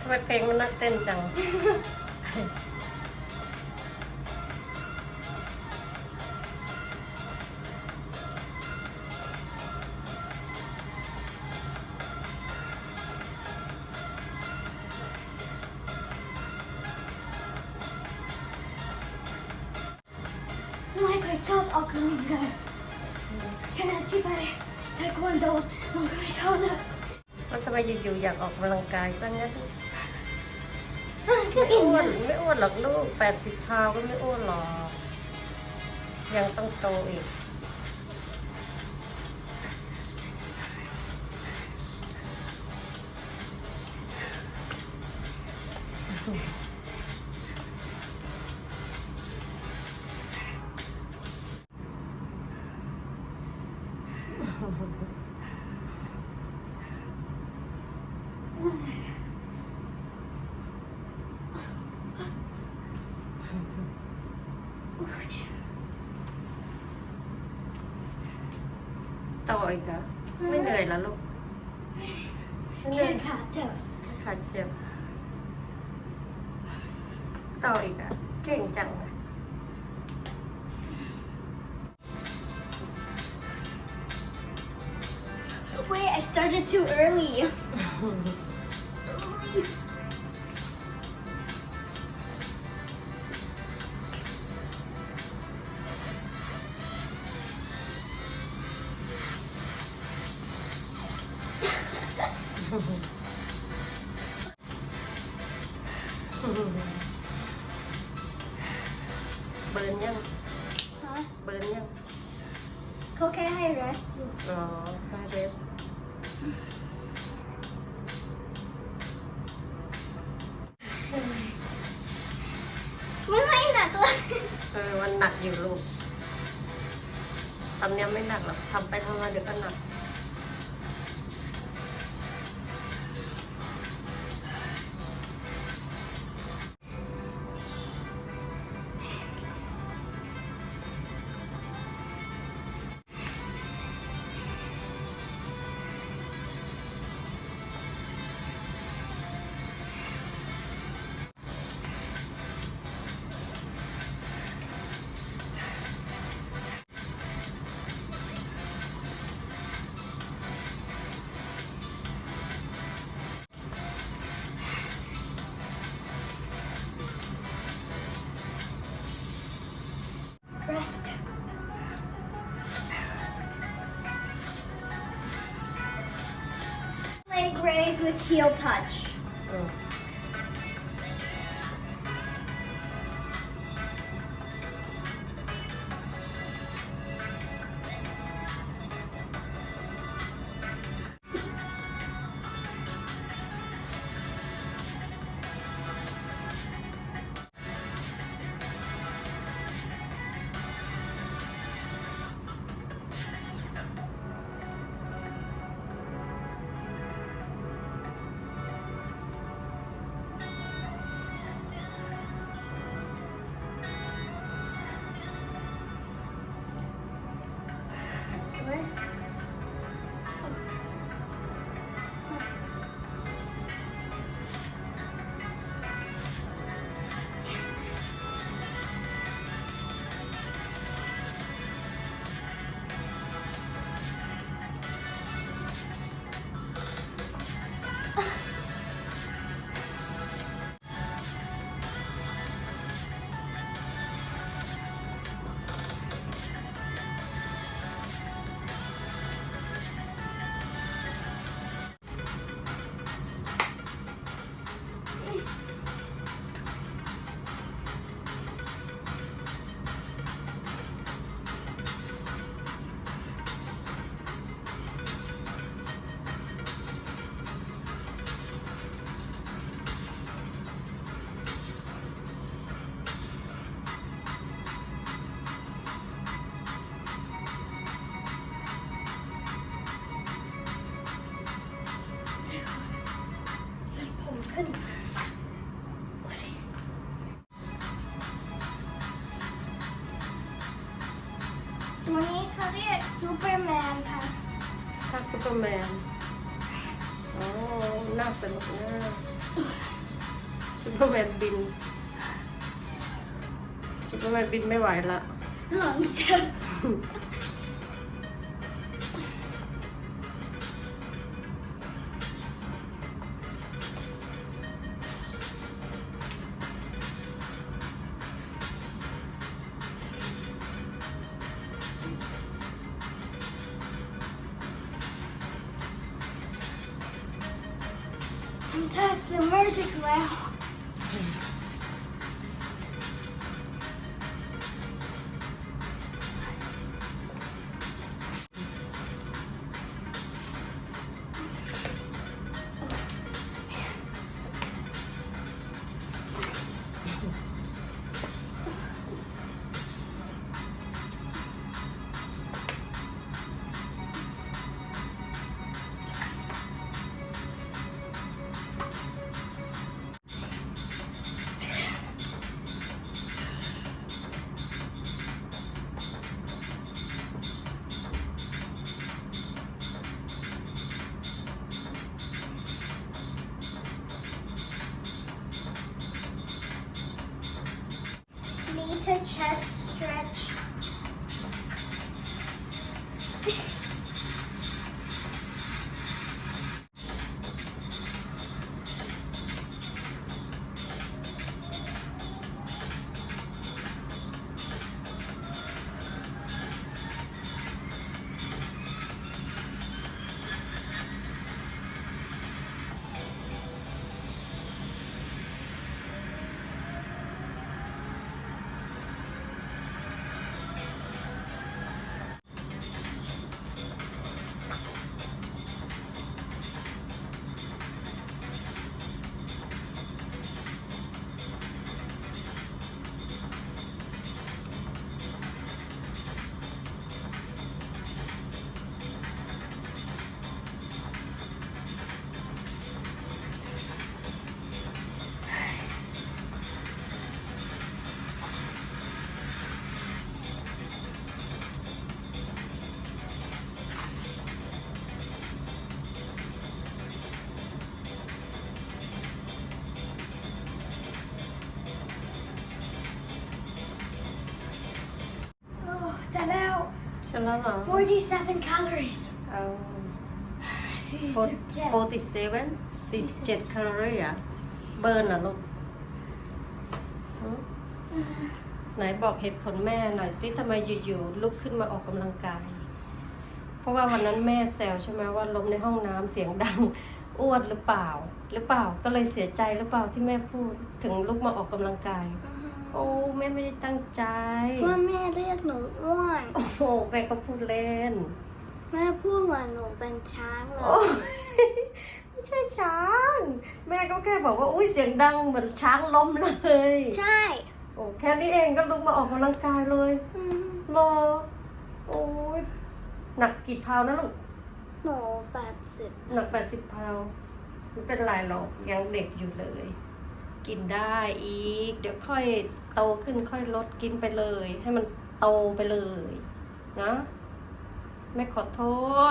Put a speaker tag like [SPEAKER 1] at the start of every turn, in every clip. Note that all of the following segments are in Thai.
[SPEAKER 1] ทำไมเพลงมันน่าเต้นจัง
[SPEAKER 2] ชอบออกกำลังกายขณะที่ไปเทควันโดมันก็ไม่เท่าเลย
[SPEAKER 1] แล้วทำไมอยู่ๆอยากออกกำลังกายตั้งนั้น
[SPEAKER 2] อะก็
[SPEAKER 1] ไม่
[SPEAKER 2] กิน
[SPEAKER 1] อ้วน
[SPEAKER 2] นะ
[SPEAKER 1] ไม่อ้วนหรอกลูกแปดสิบพาวก็ไม่อ้วนหรอก ยังต้องโตอีกโตอีกเหรอไม่เหนื่อยแล้วลูกไม่เหนื่
[SPEAKER 2] แค่
[SPEAKER 1] อย
[SPEAKER 2] ขาเจ็บ
[SPEAKER 1] ขาเจ็บโตอีกอะ เก่งจังเลย
[SPEAKER 2] Wait I started too early
[SPEAKER 1] เบิร์นยัง
[SPEAKER 2] ฮะ
[SPEAKER 1] เบิร์นยัง
[SPEAKER 2] เขาแค่ให้ rest อยู่
[SPEAKER 1] อ๋อคาเรส
[SPEAKER 2] มันไม่หนักเลย
[SPEAKER 1] เออมันหนักอยู่ลูกตอนเนี้ยไม่หนักหรอกทำไปทำมาเดี๋ยวก็หนัก
[SPEAKER 2] with heel touch.
[SPEAKER 1] อื
[SPEAKER 2] 喂 เขาเรียกซูเปอร์แมนค่ะ
[SPEAKER 1] ถ้าซูเปอร์แมนโอ้น่าสนุกมากซูเปอร์แมนบินซูเปอร์แมนบินไม่ไหวละ
[SPEAKER 2] หลังเจ็บ ทำท่าส Need a chest stretch. Out
[SPEAKER 1] ใช่แล้วเหรอ
[SPEAKER 2] 47 calories.
[SPEAKER 1] เอา
[SPEAKER 2] 47.
[SPEAKER 1] 47 47แคลอรี่อะเบิร์นเหรอลูกหือไหนบอกเหตุผลแม่หน่อยสิทำไมอยู่ๆลุกขึ้นมาออกกำลังกาย เพราะว่าวันนั้นแม่แซวใช่ไหมว่าล้มในห้องน้ำเสียงดัง อ้วนหรือเปล่า หรือเปล่าก็เลยเสียใจหรือเปล่าที่แม่พูดถึงลุกมาออกกำลังกายโอ้แม่ไม่ได้ตั้งใจ
[SPEAKER 2] ว่าแม่เรียกหนูอ้วน
[SPEAKER 1] โอ้โหแม่ก็พูดเล่น
[SPEAKER 2] แม่พูดว่าหนูเป็นช้างเล
[SPEAKER 1] โอ้
[SPEAKER 2] ย
[SPEAKER 1] ไม่ใช่ช้าง แม่ก็แค่บอกว่าอุ้ยเสียงดังเหมือนช้างล้มเลย
[SPEAKER 2] ใช่
[SPEAKER 1] โอ้แค่นี้เองก็ลุกมาออกกำลังกายเลย
[SPEAKER 2] อืม
[SPEAKER 1] รอโอ้ยหนักกี่พาวนะลูก
[SPEAKER 2] หนูแปดสิบ
[SPEAKER 1] หนักแปดสิบพาวไม่เป็นไรหรอกยังเด็กอยู่เลย กินได้อีก เดี๋ยวค่อยโตขึ้นค่อยลดกินไปเลย ให้มันโตไปเลยนะแม่ขอโท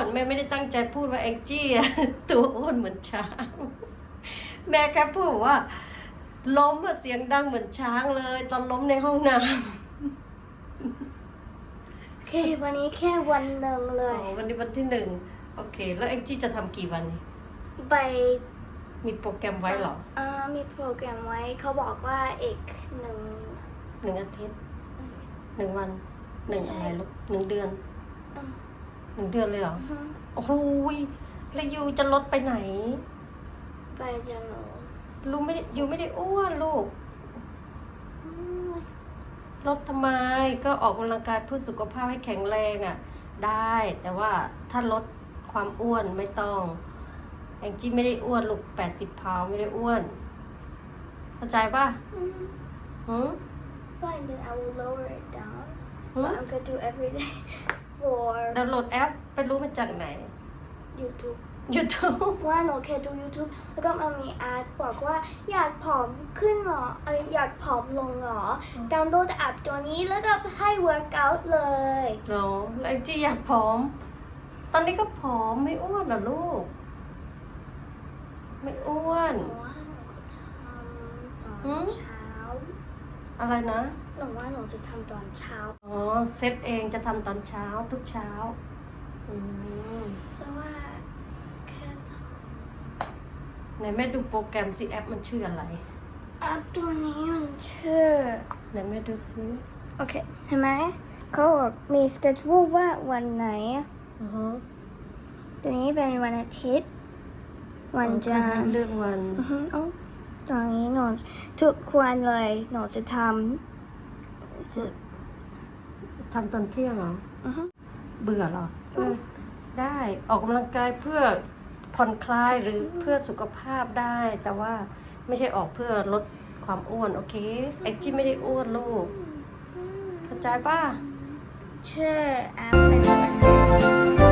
[SPEAKER 1] ษแม่ไม่ได้ตั้งใจพูดว่าแองจี้อะตัวอ้วนเหมือนช้าง แม่แค่พูดว่า ล้มอะเสียงดังเหมือนช้างเลย ตอนล้มในห้องน้ำ
[SPEAKER 2] โอเค วันนี้แค่วันหนึ่งเล
[SPEAKER 1] อ๋อยวันนี้วันที่หนึ่งโอเค แล้วแองจี้จะทำกี่วันนี่
[SPEAKER 2] ไป
[SPEAKER 1] มีโปรแกรมไว้เหรอ
[SPEAKER 2] อ่ามีโปรแกรมไว้เขาบอกว่าอีกหนึ่ง
[SPEAKER 1] หนึ่งอาทิตย์หนึ่งวันหนึ่งอะไรลูกหนึ่งเดือน
[SPEAKER 2] อืม
[SPEAKER 1] หนึ่งเดือนเลยเหรอ
[SPEAKER 2] อืม
[SPEAKER 1] โอ้โหยแล้วยูจะลดไปไหน
[SPEAKER 2] ไปจะหนู
[SPEAKER 1] ลูกไม่ได้ยูไม่ได้อ้วนลูก
[SPEAKER 2] อืม
[SPEAKER 1] ลดทำไมก็ออกกำลังกายเพื่อสุขภาพให้แข็งแรงอะ ได้แต่ว่าถ้าลดความอ้วนไม่ต้อง แองจี้ไม่ได้อ้วนลูกแปดสิบพาวไม่ได้อ้วน เข้าใจป่ะ
[SPEAKER 2] อืม
[SPEAKER 1] หืม
[SPEAKER 2] Fine, then I will lower it down.
[SPEAKER 1] หืม
[SPEAKER 2] But I'm gonna do every day for
[SPEAKER 1] ดาวน์โหลดแอปไปรู้มาจากไหน
[SPEAKER 2] YouTube.
[SPEAKER 1] YouTube
[SPEAKER 2] ว่าหนูเคยดู YouTube แล้วก็มันมีแอดบอกว่าอยากผอมขึ้นเหรอเอยอยากผอมลงเหรอดาวน์โหลดแอปตัวนี้แล้วก็ให้ workout เลย
[SPEAKER 1] เหรอแล้วแองจี้อยากผอม ตอนนี้ก็ผอมไม่อ้วนเหรอลูก ไม่อ้วน
[SPEAKER 2] หนูว่าหนูจะทำต
[SPEAKER 1] หื
[SPEAKER 2] อน
[SPEAKER 1] ม
[SPEAKER 2] เช้า
[SPEAKER 1] อะไรนะ
[SPEAKER 2] หนูว่าหนูจะทำตอนเช้า
[SPEAKER 1] อ๋อ เซตเองจะทำตอนเช้าทุกเช้า อืม
[SPEAKER 2] เพราะว่าแค่ท
[SPEAKER 1] ไหนแม่ดูโปรแกรมสิแอปมันชื่ออะไรำ
[SPEAKER 2] แอปตัวนี้มันชื่อ
[SPEAKER 1] ไหนแม่ดูซิ
[SPEAKER 2] โอเคเห็นไหมเขาบอกมี schedule ว่าวันไหน
[SPEAKER 1] อือฮะ
[SPEAKER 2] ตัวนี้เป็นวันอาทิตย์ วันจันทร์
[SPEAKER 1] เลือกวัน
[SPEAKER 2] อือฮึเอ้าตอนนี้หนูทุกวันเลยหนูจะทำสึ
[SPEAKER 1] ทำตอนเที่ยงเหรอ
[SPEAKER 2] อือฮึ
[SPEAKER 1] เบื่อเหรอเออได้ออกกำลังกายเพื่อผ่อนคลายหรือเพื่อสุขภาพได้ แต่ว่าไม่ใช่ออกเพื่อลดความอ้วน โอเคแองจี้ไม่ได้อ้วนลูกเข้าใจป่ะ
[SPEAKER 2] ชื่อแอปเป็นวัน